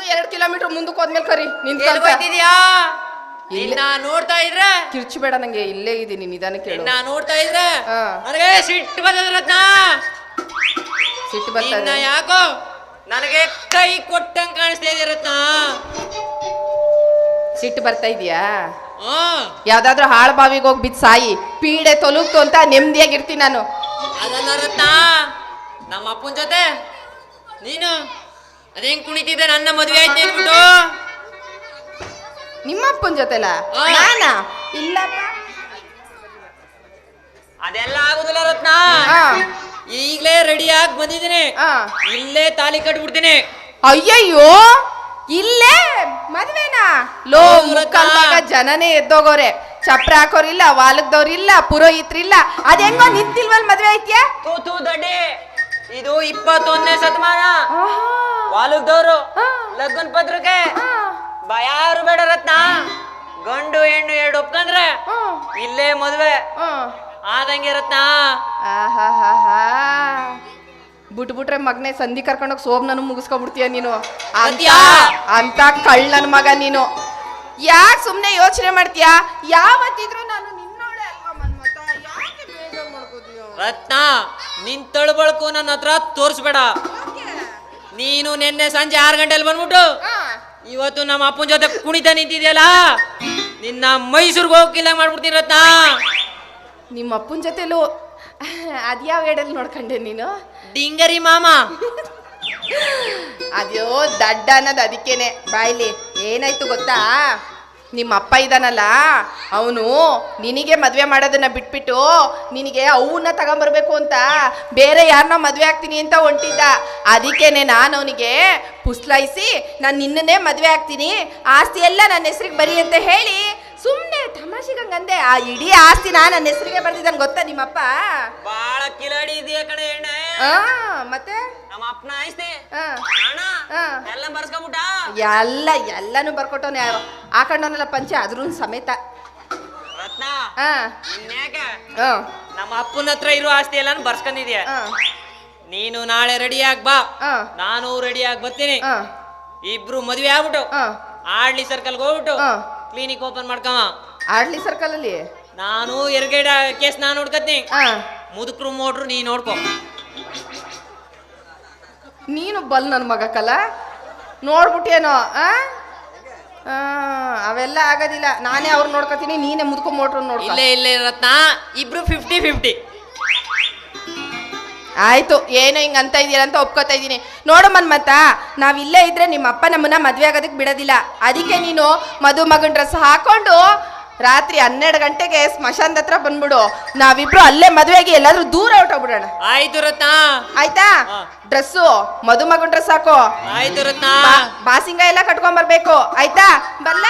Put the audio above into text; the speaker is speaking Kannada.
ಇನ್ನು ಎರಡ್ ಕಿಲೋಮೀಟರ್ ಮುಂದಕ್ಕೆ ಹೋದ್ಮೇಲೆ ಕರಿ ಎಲ್ಲಿ ಹೋಯ್ತಿದ್ಯಾ? ಇಲ್ಲೇ. ನಿನ್ನ ನೋಡ್ತಾ ಇದ್ರೆ? ಕಿರ್ಚಬೇಡ ನಂಗೆ ಇಲ್ಲೇ ಇದೀನಿ ನಿಧಾನಕ್ಕೆ ಕೇಳು ನಿನ್ನ ನೋಡ್ತಾ ಇದ್ರೆ? ಹಾ. ನನಗೆ ಸಿಟ್ಟು ಬಂದದ ರತ್ನ. ಸಿಟ್ಟು ನಿನ್ನ ಬರ್ತದೆ ಯಾಕೋ ನನಗೆ ಕೈ ಕೊಟ್ಟಂಗ್ ಕಾಣಿಸ್ತಾ ಇದೆ ರತ್ನ. ಸಿಟ್ಟು ಬರ್ತಾ ಇದೀಯಾ? ಹ್ಮ್ ಯಾವ್ದಾದ್ರು ಹಾಳ ಬಾವಿಗೆ ಹೋಗಿ ಬಿದ್ದು ಸಾಯಿ ಪೀಡೆ ತೊಲಗ್ತು ಅಂತ ನೆಮ್ಮದಿಯಾಗಿರ್ತೀನಿ ನಾನು. ಅದಲ್ಲ ರತ್ನ ನಮ್ಮ ಅಪ್ಪನ ಜೊತೆ ನೀನು ಅದೇನ್ ಕುಣಿತಿದೆ ನನ್ನ ಮದುವೆ ಆಯ್ತು ಅಂದ್ಬಿಟ್ಟು? ನಿಮ್ಮಪ್ಪನ ಜೊತೆಲ? ಆ. ನಾನಾ? ಇಲ್ಲಪ್ಪ. ಅದೆಲ್ಲ ಆಗುದಿಲ್ಲ ರತ್ನ. ಆ, ಈಗ್ಲೇ ರೆಡಿ ಆಗಿ ಬಂದಿದ್ದೀನಿ. ಆ. ಇಲ್ಲೇ ತಾಲಿ ಕಟ್ಬಿಡ್ತೀನಿ. ಅಯ್ಯಯ್ಯೋ! ಇಲ್ಲೇ ಮದ್ವೆನಾ? ಲೋ ಹೌದು ರತ್ನ. ಜನನೇ ಎದ್ದೋಗೋರೆ. ಚಪ್ರ ಹಾಕೋರಿಲ್ಲ ವಾಲಕ್ದವ್ರಿಲ್ಲ ಪುರೋಹಿತ್ರಿಲ್ಲ. ಅದ್ ಹೆಂಗೋ ನಿಂತಿಲ್ವಲ್ ಮದ್ವೆ ಐತ್ಯಾ ತೂತು ದಡ್ಡಿ. ಇದು ಇಪ್ಪತ್ತೊಂದನೇ ಶತಮಾನ. ಆಹಾ. ವಾಲುಗ್ದವ್ರು ಆ. ಲಗ್ನ ಪತ್ರಿಕೆ. ಆ, ಯಾರು ಬೇಡ ರತ್ನ. ಗಂಡು ಹೆಣ್ಣು ಎರಡು ಒಪ್ಕಂದ್ರೆ ಇಲ್ಲೇ ಮದುವೆ. ಆದಂಗೆ ರತ್ನ. ಬಿಟ್ಬಿಟ್ರೆ ಮಗನೇ ಸಂಧಿ ಕರ್ಕೊಂಡೋಗಿ ಸೋಬ್ ನನ್ ಮುಗಿಸ್ಕೊಂಡ್ಬಿಡ್ತೀಯ ನೀನು. ಅಂತ ಕಳ್ ಅಂತ ಕಳ್ಳನ ಮಗ ನೀನು. ಯಾಕೆ ಸುಮ್ಮನೆ ಯೋಚನೆ ಮಾಡ್ತೀಯಾ? ಯಾವತ್ತಿದ್ರು ನಾನು ನಿನ್ನೋಳೆ ಅಲ್ವಾ ಮನ್ಮತ ಯಾಕೆ ಬೇಜಾರ್ ಮಾಡ್ಕೋತೀಯ ರತ್ನ ನಿನ್ ತಳ್ಬಳ್ಕು ನನ್ನ ಹತ್ರ ತೋರಿಸ್ಬೇಡ. ನೀನು ನಿನ್ನೆ ಸಂಜೆ ಆರು ಗಂಟೆಯಲ್ಲಿ ಬಂದ್ಬಿಟ್ಟು ಇವತ್ತು ನಮ್ಮ ಅಪ್ಪನ ಜೊತೆ ಕುಣಿತ ನಿಂತಿದ್ಯಲ್ಲ? ನಿನ್ನ ಮೈಸೂರಿಗೆ ಹೋಗಿಲ್ಲ ಮಾಡ್ಬಿಡ್ತೀನಿ ರತ್ನ. ನಿಮ್ಮ ಅಪ್ಪನ ಜೊತೆಲೂ ಅದ್ಯಾವ ಎಡಲ್ಲಿ ನೋಡ್ಕೊಂಡೆ ನೀನು? ಡಿಂಗರಿ ಮಾಮ. ಅದ್ಯೋ ದಡ್ಡ ಅನ್ನೋದು ಅದಕ್ಕೇನೆ. ಬಾಯ್ಲಿ ಏನಾಯ್ತು ಗೊತ್ತಾ? ನಿಮ್ಮ ಅಪ್ಪ ಇದ್ದಾನಲ್ಲ ಅವನು ನಿನಗೆ ಮದುವೆ ಮಾಡೋದನ್ನ ಬಿಟ್ಬಿಟ್ಟು ನಿನಗೆ ಅವನ್ನ ತಗೊಂಬರ್ಬೇಕು ಅಂತ ಬೇರೆ ಯಾರನ್ನ ಮದುವೆ ಆಗ್ತೀನಿ ಅಂತ ಹೊಂಟಿದ್ದ. ಅದಕ್ಕೇನೆ ನಾನು ಅವನಿಗೆ ಪುಸ್ಲಾಯಿಸಿ ನಾನು ನಿನ್ನನ್ನೇ ಮದುವೆ ಆಗ್ತೀನಿ ಆಸ್ತಿ ಎಲ್ಲ ನನ್ನ ಹೆಸ್ರಿಗೆ ಬರಿ ಅಂತ ಹೇಳಿ ಸುಮ್ಮನೆ ತಮಾಷೆಗಂಗಂದೆ ಆ ಇಡೀ ಆಸ್ತಿನ ನನ್ನ ಹೆಸರಿಗೆ ಬರ್ದಿದ್ದಾನೆ ಗೊತ್ತಾ ನಿಮ್ಮಪ್ಪ? ಭಾಳ ಕಿಲಾಡಿ ಇದೆಯಾ ಕಡೆ ಮತ್ತೆ ನಮ್ಮ ಅಪ್ಪನ ಅಣ್ಣ. ಎಲ್ಲ ಬರ್ಸ್ಕೊಂಬಿಟ್ಟ. ಎಲ್ಲ ಯಾರು. ಬರ್ಕೊಟ್ಟವನೆ ಹಾಕೊಂಡವನಲ್ಲ ಪಂಚೆ ಅದ್ರೂ ಸಮೇತ. ರತ್ನ ಇನ್ಯಾಕೆ ನಮ್ಮ ಅಪ್ಪನ ಹತ್ರ ಇರೋ ಆಸ್ತಿ ಎಲ್ಲಾನು ಬರ್ಸ್ಕೊಂಡಿದ್ಯಾ? ನೀನು ನಾಳೆ ರೆಡಿ ಆಗ್ ಬಾ. ನಾನು ರೆಡಿ ಆಗಿ ಬರ್ತೀನಿ. ಇಬ್ರು ಮದ್ವೆ ಆಗ್ಬಿಟ್ಟು ಆಡ್ಲಿ ಸರ್ಕಲ್ ಹೋಗ್ಬಿಟ್ಟು. ಕ್ಲಿನಿಕ್ ಓಪನ್ ಮಾಡ್ಕವ ಆಡ್ಲಿ ಸರ್ಕಲ್ ಅಲ್ಲಿ? ನಾನು ಎರಗೇಡ ಕೇಸ್ ನಾನು ನೋಡ್ಕತ್ತೀನಿ ಮುದುಕರು ಮುದುಕ್ರು ಮೋಟ್ರು ನೀ ನೋಡ್ಕೊ. ನೀನು ಬಲ್ ನನ್ನ ಮಗ ಕಲ. ನೋಡ್ಬಿಟ್ಟೇನೋ ಆ? ಅವೆಲ್ಲ ಆಗೋದಿಲ್ಲ. ನಾನೇ ಅವ್ರು ನೋಡ್ಕೊತೀನಿ ನೀನೇ ಮುದ್ಕೊ ಮೋಟ್ರ್ ನೋಡ್ಕೊ. ಇಲ್ಲೇ ಇಲ್ಲೇ ರತ್ನ ಇಬ್ರು ಫಿಫ್ಟಿ ಫಿಫ್ಟಿ ಆಯ್ತು ಏನೋ ಹಿಂಗೆ ಅಂತ ಇದೀರ ಅಂತ ಒಪ್ಕೋತಾ ಇದೀನಿ ನೋಡು ಮನ್ಮತ್ತ ನಾವು ಇಲ್ಲೇ ಇದ್ರೆ ನಿಮ್ಮ ಅಪ್ಪ ನಮ್ಮನ್ನ ಮದ್ವೆ ಆಗೋದಕ್ಕೆ ಬಿಡೋದಿಲ್ಲ. ಅದಕ್ಕೆ ನೀನು ಮಧು ಮಗನ್ ಡ್ರೆಸ್ ಹಾಕೊಂಡು ರಾತ್ರಿ ಹನ್ನೆರಡು ಗಂಟೆಗೆ ಸ್ಮಶಾನದ ಹತ್ರ ಬಂದ್ಬಿಡು. ನಾವಿಬ್ರು ಅಲ್ಲೇ ಮದುವೆಗೆ ಎಲ್ಲಾದ್ರೂ ದೂರ ಹೊಟ್ಟೋಗ್ಬಿಡೋಣ ಆಯ್ತು ರತ್ನ. ಆಯ್ತಾ. ಡ್ರೆಸ್ಸು ಮದುಮಗನ್ ಡ್ರೆಸ್ ಹಾಕೋ. ಆಯ್ತು ರತ್ನ. ಬಾ- ಬಾಸಿಂಗ ಎಲ್ಲ ಕಟ್ಕೊಂಡ್ ಬರ್ಬೇಕು. ಆಯ್ತಾ? ಬಲ್ಲ?